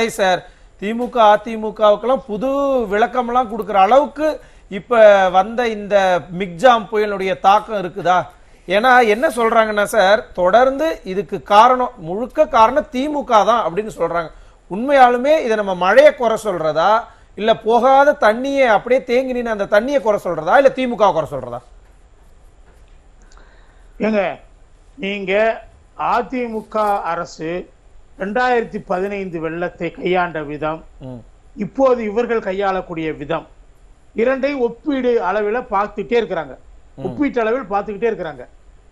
Sir திமுக அதிமுகவுக்கெல்லாம் புது விளக்கம்லாம் கொடுக்குற அளவுக்கு இப்போ வந்த இந்த மிக்ஜாம் புயலுடைய தாக்கம் இருக்குதா? ஏன்னா என்ன சொல்றாங்கன்னா சார் தொடர்ந்து இதுக்கு காரணம் முழுக்க காரணம் திமுக தான் அப்படின்னு சொல்றாங்க. உண்மையாலுமே இதை நம்ம மழையை குறை சொல்றதா? இல்லை போகாத தண்ணியை அப்படியே தேங்கி நின்று அந்த தண்ணியை குறை சொல்றதா? இல்ல திமுக குறை சொல்றதா? ஏங்க நீங்க அதிமுக அரசு ரெண்டாயிரத்தி பதினைந்து வெள்ளத்தை கையாண்ட விதம் இப்போது இவர்கள் கையாளக்கூடிய விதம். இரண்டை ஒப்பீடு அளவில் பார்த்துட்டே இருக்கிறாங்க. ஒப்பீட்டு அளவில் பார்த்துக்கிட்டே இருக்கிறாங்க.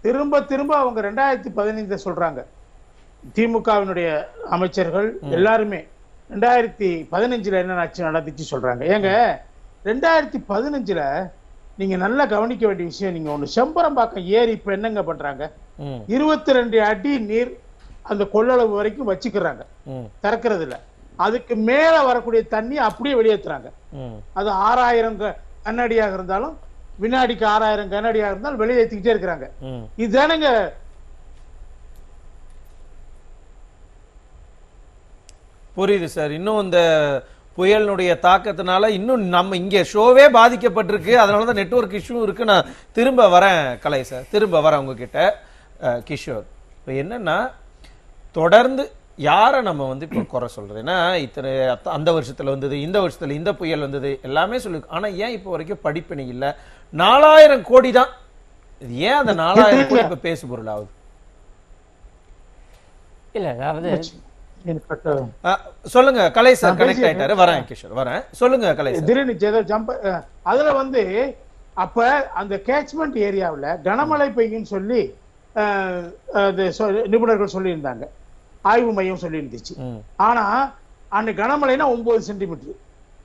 திரும்ப திரும்ப அவங்க ரெண்டாயிரத்தி பதினைந்து சொல்றாங்க. திமுகவினுடைய அமைச்சர்கள் எல்லாருமே ரெண்டாயிரத்தி பதினஞ்சுல என்ன ஆச்சு நடந்துச்சு சொல்றாங்க. ஏங்க ரெண்டாயிரத்தி பதினஞ்சுல நீங்க நல்லா கவனிக்க வேண்டிய விஷயம் நீங்க ஒண்ணு செம்பரம்பாக்கம் ஏரி இப்ப என்னங்க பண்றாங்க? இருபத்தி ரெண்டு அடி நீர் அந்த கொள்ளளவு வரைக்கும் வச்சுக்கிறாங்க. திறக்கிறது இல்ல அதுக்கு மேல வரக்கூடிய தண்ணி அப்படியே வெளியேற்றுறாங்க. அது ஆறாயிரம் கண்ணாடியாக இருந்தாலும் வினாடிக்கு ஆறாயிரம் கண்ணாடியாக இருந்தாலும் வெளியேற்றிக்கிட்டே இருக்கிறாங்க. இதுதானங்க புரியுது சார். இன்னும் இந்த புயலினுடைய தாக்கத்தினால இன்னும் நம்ம இங்க ஷோவே பாதிக்கப்பட்டிருக்கு. அதனால தான் நெட்வொர்க் இஷ்யூ இருக்கு. நான் திரும்ப வரேன் கலை சார். திரும்ப வரேன் உங்ககிட்ட. கிஷோர். இப்போ என்னன்னா தொடர்ந்து யாரை நம்ம வந்து இப்போ குறை சொல்றது? ஏன்னா இத்தனை அந்த வருஷத்துல வந்தது இந்த வருஷத்துல இந்த புயல் வந்தது எல்லாமே சொல்லி ஆனா ஏன் இப்போ வரைக்கும் படிப்பினை இல்லை? நாலாயிரம் கோடி தான். இது ஏன் அந்த நாலாயிரம் கோடி இப்ப பேசு பொருள் ஆகுது? இல்ல அதாவது சொல்லுங்க கலை சார் கனெக்ட். ஆயிட்டாரு. வரேன் கிஷோர் வரேன். சொல்லுங்க கலை சார். திடீர்னு ஜம்ப் அதுல வந்து அப்ப அந்த கேட்ச்மெண்ட் ஏரியாவுல கனமழை பெய்யும்னு சொல்லி அஹ், அது சொ- நிபுணர்கள் சொல்லியிருந்தாங்க. ஆய்வு மையம் சொல்லியிருந்துச்சு. ஆனா அன்னைக்கு கனமழைனா ஒன்பது சென்டிமீட்டர்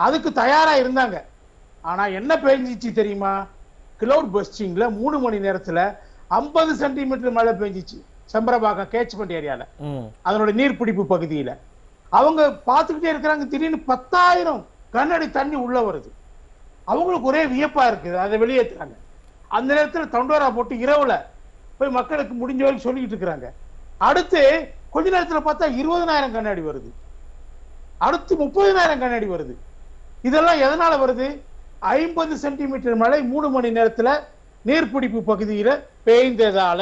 அதுக்கு தயாரா இருந்தாங்க. ஆனா என்ன பெஞ்சிச்சு தெரியுமா? கிளவுட் பஸ்டிங்ல மூணு மணி நேரத்துல ஐம்பது சென்டிமீட்டர் மழை பெஞ்சிச்சு. செம்பரபாக்கம் கேட்ச்மெண்ட் ஏரியால. அதனோட நீர்பிடிப்பு பகுதியில. அவங்க பார்த்துக்கிட்டே இருக்கிறாங்க. திடீர்னு பத்தாயிரம் கண்ணாடி தண்ணி உள்ள வருது. அவங்களுக்கு ஒரே வியப்பா இருக்குது. அதை வெளியேற்றுறாங்க அந்த நேரத்துல தண்டோரா போட்டு இரவுல போய் மக்களுக்கு முடிஞ்ச வரைக்கும் சொல்லிக்கிட்டு இருக்கிறாங்க. அடுத்து கொஞ்ச நேரத்துல பார்த்தா இருபதனாயிரம் கண்ணாடி வருது. அடுத்து முப்பதினாயிரம் கண்ணாடி வருது. இதெல்லாம் எதனால வருது? ஐம்பது சென்டிமீட்டர் மழை மூணு மணி நேரத்துல நீர்பிடிப்பு பகுதியில பெய்ந்ததால.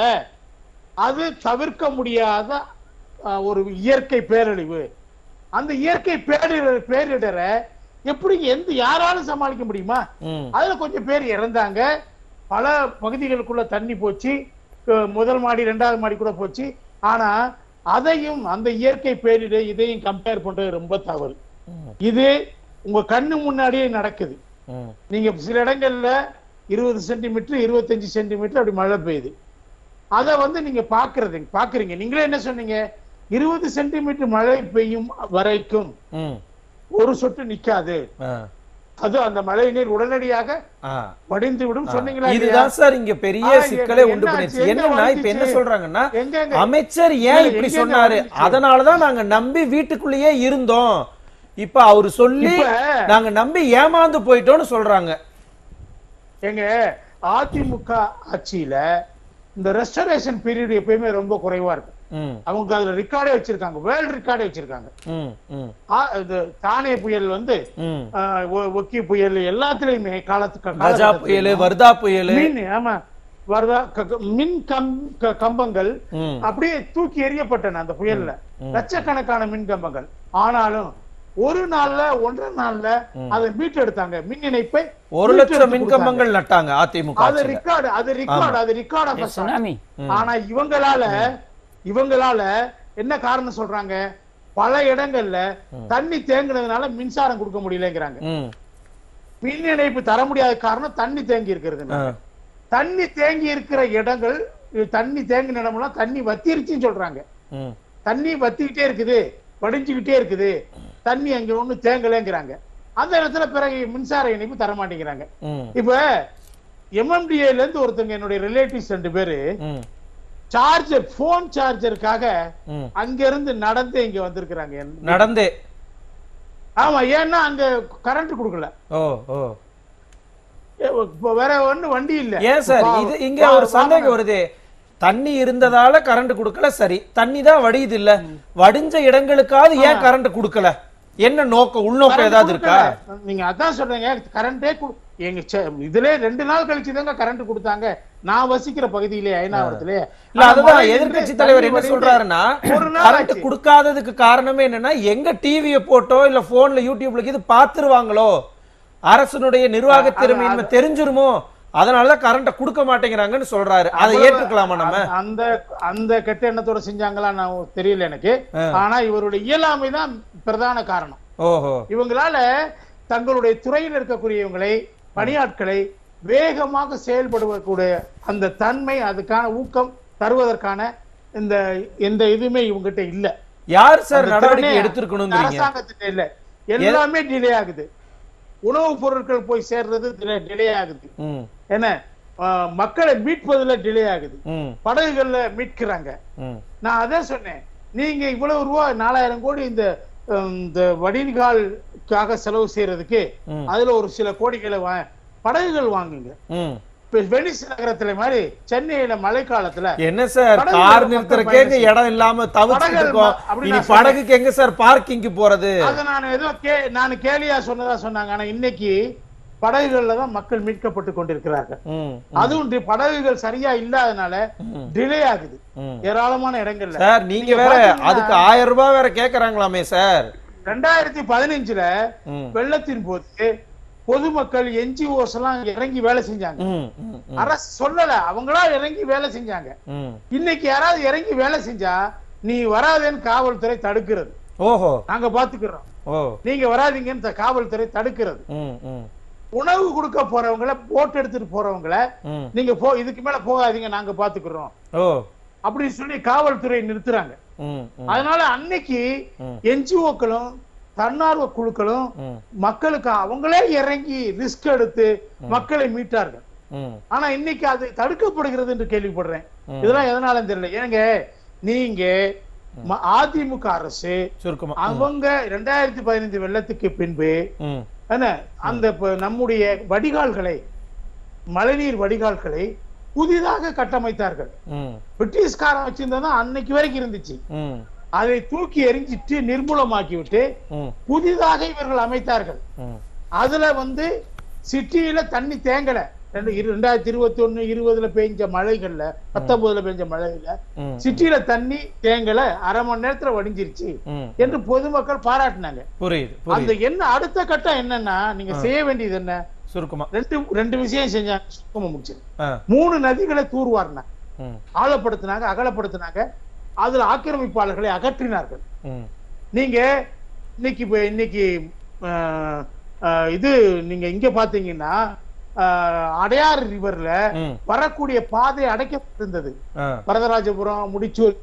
அது தவிர்க்க முடியாத ஒரு இயற்கை பேரழிவு. அந்த இயற்கை பேரிடர் பேரிடரை எப்படி எந்த யாராலும் சமாளிக்க முடியுமா? அதுல கொஞ்சம் பேர் இறந்தாங்க. பல பகுதிகளுக்குள்ள தண்ணி போச்சு. முதல் மாடி ரெண்டாவது மாடி கூட போச்சு. ஆனா அதையும் அந்த இயற்கை பேரிடர் இதையும் கம்பேர் பண்றது ரொம்ப தவறு. இது உங்க கண்ணு முன்னாடியே நடக்குது. நீங்க சில இடங்கள்ல இருபது சென்டிமீட்டர் இருபத்தஞ்சு சென்டிமீட்டர் அப்படி மழை பெய்யுது. அத வந்து நீங்க பாக்குறது பாக்குறீங்க நீங்களே என்ன சொன்னீங்க? இருபது சென்டிமீட்டர் மழை பெய்யும் வரைக்கும் ஒரு சொட்டு நிக்காது. அது அந்த மழை நீர் உடனடியாக. வடிந்து விடும் சொன்னீங்களா? இதுதான் சார் இங்க பெரிய சிக்கலை உண்டு? பண்ணிருச்சு என்னன்னா இப்ப என்ன? சொல்றாங்கன்னா? அமைச்சர் ஏன் இப்படி சொன்னாரு? அதனாலதான் நாங்க நம்பி வீட்டுக்குள்ளேயே இருந்தோம் இப்ப அவரு சொல்லி நாங்க நம்பி ஏமாந்து போயிட்டோம்னு சொல்றாங்க எங்க அதிமுக ஆட்சியில இந்த ரெஸ்டரேஷன் பீரியட் எப்பயுமே ரொம்ப குறைவா இருக்கும் அவங்க அதுல ரெக்கார்டே வச்சிருக்காங்க. வேர்ல்ட் ரெக்கார்டே வச்சிருக்காங்க. தானே புயல் வந்து ஒக்கி புயல் எல்லாத்துலயுமே காலத்துக்கு புயலு. வர்தா புயலு. மின் ஆமா. வருதா மின் கம்பங்கள் அப்படியே தூக்கி எறியப்பட்டன அந்த புயல்ல. லட்சக்கணக்கான மின் கம்பங்கள். ஆனாலும் ஒரு நாள்ல ஒன்றரை நாள்ல அதை மீட்டெடுத்தாங்க மின் இணைப்பை ஒரு லட்சம் மீட்டெடுத்து மின் கொடுத்தாங்க. கம்பங்கள் நட்டாங்க அதிமுக அது. ரெக்கார்டு அது ரெக்கார்டு அது ரெக்கார்ட் சுனாமி. ஆனா இவங்களால இவங்களால என்ன காரணம் சொல்றாங்க? பல இடங்கள்ல தண்ணி தேங்குனதுனால மின்சாரம் கொடுக்க முடியலங்கிறாங்க. மின் இணைப்பு தர முடியாத காரணம் தண்ணி தேங்கி இருக்கிறது தண்ணி தேங்கி இருக்கிற இடங்கள் தண்ணி தேங்கின இடமெல்லாம் தண்ணி வத்திருச்சுன்னு சொல்றாங்க. தண்ணி வத்திக்கிட்டே இருக்குது வடிஞ்சுக்கிட்டே இருக்குது. தண்ணி அங்க ஒண்ணு தேங்கலைங்கிறாங்க. அந்த இடத்துல பிறகு மின்சார இணைப்பு தர மாட்டேங்கிறாங்க. இப்ப எம்எம்டிஏல இருந்து ஒருத்தங்க என்னுடைய ரிலேட்டிவ்ஸ் ரெண்டு பேரு சார்ஜர் போன் சார்ஜருக்காக. அங்க இருந்து நடந்து இங்க வந்திருக்கிறாங்க. நடந்தே. ஆமா ஏன்னா அங்க கரண்ட் கொடுக்கல. வேற ஒண்ணு வண்டி இல்ல. ஏன் சார்? இது இங்க ஒரு சந்தேகம். வருது. தண்ணி இருந்ததால கரண்ட் கொடுக்கல சரி. தண்ணி தான் வடியுது இல்ல. வடிஞ்ச இடங்களுக்காவது ஏன் கரண்ட் கொடுக்கல? என்ன நோக்கம் உள்நோக்கம் ஏதாவது இருக்கா. நீங்க அதான் சொல்றீங்க கரண்டே எங்க இதுல ரெண்டு நாள் கழிச்சு தாங்க கரண்ட் கொடுத்தாங்க. நான் வசிக்கிற பகுதியிலே ஐநாவரத்திலே. இல்ல அதுதான் எதிர்க்கட்சி தலைவர் என்ன சொல்றாருன்னா கரண்ட். கொடுக்காததுக்கு காரணமே என்னன்னா எங்க டிவியை போட்டோ இல்ல போன்ல யூடியூப்ல இது பாத்துருவாங்களோ அரசனுடைய நிர்வாக திறமையின்மை தெரிஞ்சிருமோ? அதனாலதான் கரண்ட கொடுக்க மாட்டேங்கிறாங்கன்னு சொல்றாரு. அதை ஏற்றுக்கலாமா நம்ம? அந்த அந்த கெட்ட எண்ணத்தோட செஞ்சாங்களா நான் தெரியல எனக்கு. ஆனா இவருடைய இயலாமை தான் பிரதான காரணம். ஓஹோ. இவங்களால தங்களுடைய துறையில் இருக்கக்கூடியவங்களை பணியாட்களை வேகமாக செயல்படுவக்கூடிய அந்த தன்மை அதுக்கான ஊக்கம் தருவதற்கான இந்த எந்த இதுவுமே இவங்ககிட்ட இல்ல. யார் சார் நடவடிக்கை திறனே எடுத்திருக்கணுங்கிறீங்க அரசாங்கத்திட்ட இல்ல. எல்லாமே டிலே ஆகுது. உணவுப் பொருட்கள் போய் சேர்றது டிலே ஆகுது. என்ன? மக்களை மீட்பதுல டிலே ஆகுது. படகுகள்ல மீட்கிறாங்க. நான் அதான் சொன்னேன். நீங்க இவ்வளவு ரூபா நாலாயிரம் கோடி இந்த இந்த வடிகாலுக்காக செலவு செய்யறதுக்கு. அதுல ஒரு சில கோடிகளை படகுகள் வாங்குங்க வெனிஸ் நகரத்துல மாதிரி சென்னையில மழைக்காலத்துல என்ன சார் கார் பயணிச்சு. இடம் இல்லாம இருக்கோம் சொன்னேன். படகுக்கு எங்க சார் பார்க்கிங்க்கு போறது அத நான் ஏதோ நான் கேலியா சொன்னதா சொன்னாங்க ஆனா இன்னைக்கு படகுகள்ல தான் மக்கள் மீட்கப்பட்டு கொண்டிருக்கிறார்கள். அதுவும் படகுகள் சரியா இல்லாதனால. டிலே ஆகுது. ஏராளமான இடங்கள்ல. சார் நீங்க வேற அதுக்கு ஆயிரம் ரூபாய் வேற கேக்குறாங்களாமே சார். ரெண்டாயிரத்தி பதினஞ்சுல. வெள்ளத்தின் போது பொதுமக்கள் என்ஜிஓஸ் எல்லாம் இறங்கி வேலை செஞ்சாங்க. அரசு சொல்லல அவங்களா இறங்கி வேலை செஞ்சாங்க. இன்னைக்கு யாராவது இறங்கி வேலை செஞ்சா நீ வராதேன்னு காவல்துறை தடுக்கிறது. ஓஹோ. நாங்க பாத்துக்கிறோம். நீங்க வராதீங்கன்னு காவல்துறை தடுக்கிறது. உணவு கொடுக்க போறவங்கள போட் எடுத்துட்டு போறவங்கள. நீங்க போ இதுக்கு மேல போகாதீங்க நாங்க பாத்துக்கிறோம். அப்படின்னு சொல்லி காவல்துறை நிறுத்துறாங்க. அதனால அன்னைக்கு. என்ஜிஓக்களும் தன்னார்வ குழுக்களும் மக்களுக்கு அவங்களே இறங்கி ரிஸ்க் எடுத்து மக்களை மீட்டார்கள். ஆனா இன்னைக்கு அது தடுக்கப்படுகிறது என்று கேள்விப்படுறேன். இதெல்லாம் எதனால தெரியல. ஏங்க நீங்க அதிமுக அரசு சுருக்கமா. அவங்க ரெண்டாயிரத்தி பதினைந்து வெள்ளத்துக்கு பின்பு என்ன அந்த நம்முடைய வடிகால்களை மழைநீர் வடிகால்களை புதிதாக கட்டமைத்தார்கள். பிரிட்டிஷ்காரன் வச்சிருந்தா அன்னைக்கு வரைக்கும் இருந்துச்சு. அதை தூக்கி எறிஞ்சிட்டு நிர்மூலமாக்கி விட்டு ம், புதிதாக இவர்கள் அமைத்தார்கள். அதுல வந்து சிட்டியில தண்ணி தேங்கல. ரெண்டு ரெண்டாயிரத்தி இருபத்தி ஒண்ணு இருபதுல பெஞ்ச மழைகள்ல பத்தொன்பதுல பெஞ்ச மழையில சிட்டியில தண்ணி தேங்கல அரை மணி நேரத்துல வடிஞ்சிருச்சு. என்று பொதுமக்கள் பாராட்டினாங்க. புரியுது அந்த என்ன அடுத்த கட்டம் என்னன்னா நீங்க செய்ய வேண்டியது என்ன? சுருக்கமா. ரெண்டு ரெண்டு விஷயம் செஞ்சாங்க சுத்தமா முடிச்சது ஆ, மூணு நதிகளை தூர்வாரினாங்க ஆழப்படுத்தினாங்க அகலப்படுத்தினாங்க. அதுல ஆக்கிரமிப்பாளர்களை அகற்றினார்கள். நீங்க இன்னைக்கு இன்னைக்கு இது நீங்க இங்க பாத்தீங்கன்னா அடையாறு ரிவர்ல வரக்கூடிய பாதை அடைக்கப்பட்டிருந்தது. வரதராஜபுரம் முடிச்சூர்.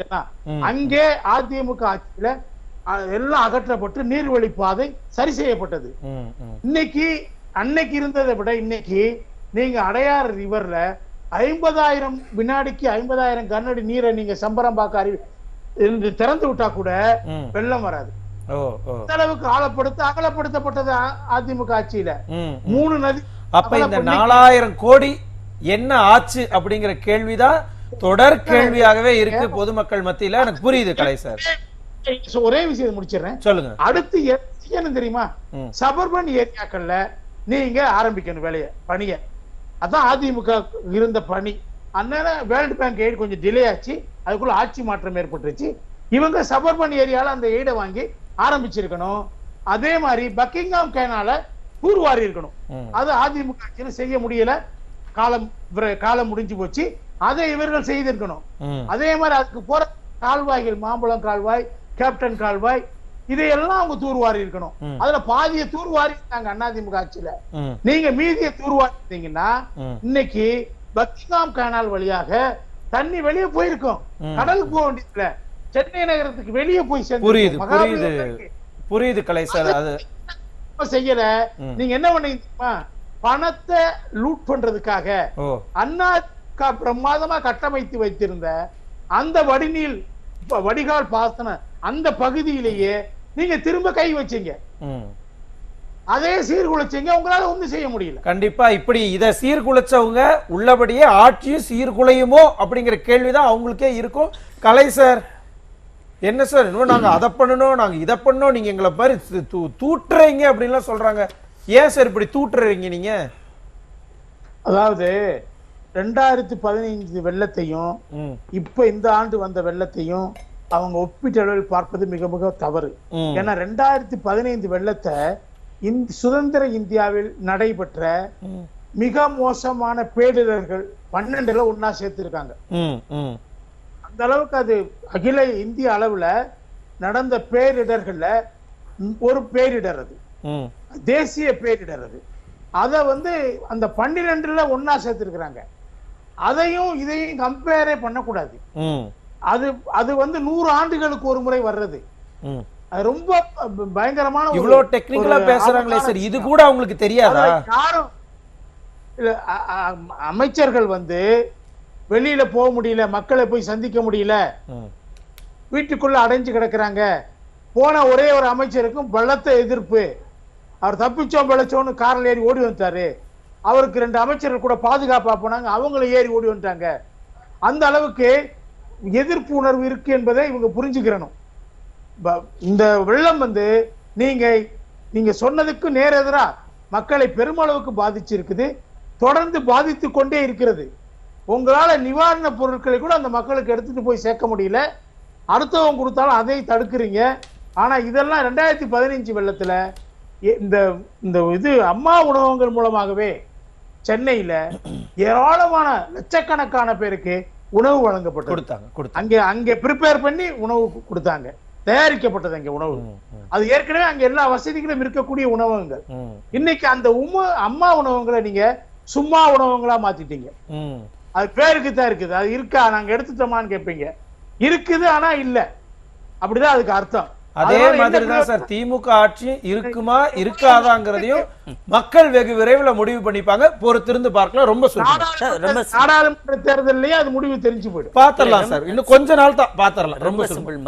அங்கே அதிமுக ஆட்சியில எல்லாம் அகற்றப்பட்டு நீர்வழி பாதை சரி செய்யப்பட்டது. இன்னைக்கு அன்னைக்கு இருந்ததை விட இன்னைக்கு நீங்க அடையாறு ரிவர்ல ஐம்பதாயிரம் வினாடிக்கு ஐம்பதாயிரம் கண்ணடி நீரை நீங்க சம்பரம் பார்க்க அறிவி திறந்து விட்டா கூட. வெள்ளம் வராது. அளவுக்கு ஆழப்படுத்த அகலப்படுத்தப்பட்டது அதிமுக ஆட்சியில. மூணு நதி அப்ப இந்த நாலாயிரம் கோடி என்ன ஆச்சு அப்படிங்கிற கேள்விதான் தொடர் கேள்வியாகவே இருக்கு பொதுமக்கள் மத்தியில. எனக்கு புரியுது கலை சார். ஒரே விஷயத்தை முடிச்சிடுறேன். சொல்லுங்க. அடுத்து என்ன தெரியுமா. சபர்பன் ஏரியாக்கள்ல நீங்க ஆரம்பிக்கணும் வேலைய பணிய. அதான் அதிமுக இருந்த பணி. அந்நேரம் வேர்ல்டு பேங்க் எய்டு கொஞ்சம் டிலே ஆச்சு. அதுக்குள்ள ஆட்சி மாற்றம் ஏற்பட்டுருச்சு. இவங்க சபர்பன் ஏரியால அந்த எய்டை வாங்கி ஆரம்பிச்சிருக்கணும். அதே மாதிரி பக்கிங்ஹாம் கேனால தூர்வாரி இருக்கணும். அது அதிமுக ஆட்சியில செய்ய முடியல. காலம் காலம் முடிஞ்சு போச்சு. அதை இவர்கள் செய்திருக்கணும். அதே மாதிரி அதுக்கு போற கால்வாய்கள் மாம்பழம் கால்வாய் கேப்டன் கால்வாய் இதையெல்லாம் அவங்க தூர்வாரி இருக்கணும். அதுல பாதிய தூர்வாரி இருந்தாங்க அதிமுக ஆட்சியில. நீங்க மீதிய தூர்வாரிட்டீங்கன்னா. இன்னைக்கு பக்கிங்ஹாம் கேனால் வழியாக தண்ணி வெளியே போயிருக்கும். கடலுக்கு போக வேண்டியதுல சென்னை நகரத்துக்கு வெளியே போய் சேர்ந்து புரியுது புரியுது. புரியுது கலை சார் அது செய்யல. நீங்க என்ன பண்ணீங்க? பணத்தை லூட் பண்றதுக்காக அண்ணா பிரமாதமா கட்டமைத்து வைத்திருந்த அந்த வடிநீர் வடிகால் பாசன அந்த பகுதியிலேயே நீங்க திரும்ப கை வச்சீங்க. அதே சீர்குலைச்சீங்க உங்களால ஒண்ணும் செய்ய முடியல கண்டிப்பா இப்படி இத சீர்குலைச்சவங்க உள்ளபடியே ஆட்சியும் சீர்குலையுமோ அப்படிங்கிற கேள்விதான் அவங்களுக்கே இருக்கும் கலை சார் என்ன சார்? இன்னும் நாங்க அதை பண்ணணும் நாங்க இதை பண்ணோம் நீங்க எங்களை மாதிரி து- தூட்டுறீங்க அப்படின்லாம் சொல்றாங்க. ஏன் சார் இப்படி தூட்டுறீங்க நீங்க? அதாவது ரெண்டாயிரத்தி பதினைஞ்சு வெள்ளத்தையும் இப்ப இந்த ஆண்டு வந்த வெள்ளத்தையும் அவங்க ஒப்பீட்டளவில் பார்ப்பது மிக மிக தவறு. ஏன்னா ரெண்டாயிரத்தி பதினைந்து வெள்ளத்தை சுதந்திர இந்தியாவில் நடைபெற்ற மிக மோசமான பேரிடர்கள் பன்னெண்டுல ஒன்னா சேர்த்திருக்காங்க. அந்த அளவுக்கு அது அகில இந்திய அளவுல நடந்த பேரிடர்கள்ல ஒரு பேரிடர் அது. தேசிய பேரிடர் அது. அதை வந்து அந்த பன்னிரெண்டுல ஒன்னா சேர்த்திருக்கிறாங்க. அதையும் இதையும் கம்பேரே பண்ணக்கூடாது. அது அது வந்து நூறு ஆண்டுகளுக்கு ஒரு முறை வர்றது. ரொம்ப பயங்கரமான இவ்வளவு டெக்னிக்கலா பேசுறாங்களே சார் இது கூட அவங்களுக்கு தெரியாதா? யாரும் அமைச்சர்கள் வந்து வெளியில போக முடியல மக்களை போய் சந்திக்க முடியல வீட்டுக்குள்ள அடைஞ்சு கிடக்குறாங்க. போன ஒரே ஒரு அமைச்சருக்கும் பலத்த எதிர்ப்பு. அவர் தப்பிச்சோம் பிழைச்சோன்னு காரில் ஏறி ஓடி வந்துட்டாரு. அவருக்கு ரெண்டு அமைச்சர்கள் கூட பாதுகாப்பா போனாங்க அவங்களும் ஏறி ஓடி வந்துட்டாங்க. அந்த அளவுக்கு எதிர்ப்பு உணர்வு இருக்கு என்பதை இவங்க புரிஞ்சுக்கிறணும். இந்த வெள்ளம் வந்து நீங்க நீங்க சொன்னதுக்கு நேர் எதிரா மக்களை பெருமளவுக்கு பாதிச்சிருக்குது. தொடர்ந்து பாதித்து கொண்டே இருக்கிறது. உங்களால நிவாரண பொருட்களை கூட அந்த மக்களுக்கு எடுத்துட்டு போய் சேர்க்க முடியல. அடுத்தவங்க கொடுத்தாலும் அதை தடுக்கிறீங்க. ஆனா இதெல்லாம் ரெண்டாயிரத்தி பதினஞ்சு வெள்ளத்துல இந்த இந்த இது அம்மா உணவகங்கள் மூலமாகவே சென்னையில ஏராளமான லட்சக்கணக்கான பேருக்கு உணவு வழங்கப்பட்டது. கொடுத்தாங்க அங்க அங்க ப்ரிப்பேர் பண்ணி உணவு கொடுத்தாங்க. தயாரிக்கப்பட்டது அங்க உணவு. அது ஏற்கனவே அங்க எல்லா வசதிகளும் இருக்கக்கூடிய உணவகங்கள். இன்னைக்கு அந்த உம அம்மா உணவகங்களை நீங்க சும்மா உணவகங்களா மாத்திட்டீங்க. அது பேருக்கு தான் இருக்குது. அது இருக்கா? நாங்க எடுத்துட்டோமான்னு கேட்பீங்க இருக்குது ஆனா இல்ல. அப்படிதான் அதுக்கு அர்த்தம். அதே அதனால மாதிரி என்ன தான் சார் திமுக ஆட்சி இருக்குமா இருக்காதாங்கிறதையும் மக்கள் வெகு விரைவில் முடிவு பண்ணிப்பாங்க. பொறுத்திருந்து பார்க்கலாம். ரொம்ப நாடாளுமன்ற தேர்தலிலேயே அது முடிவு தெரிஞ்சு போயிடும். பாத்திரலாம் சார். இன்னும் கொஞ்ச நாள் தான். பாத்திரலாம் ரொம்ப சிம்பிள்.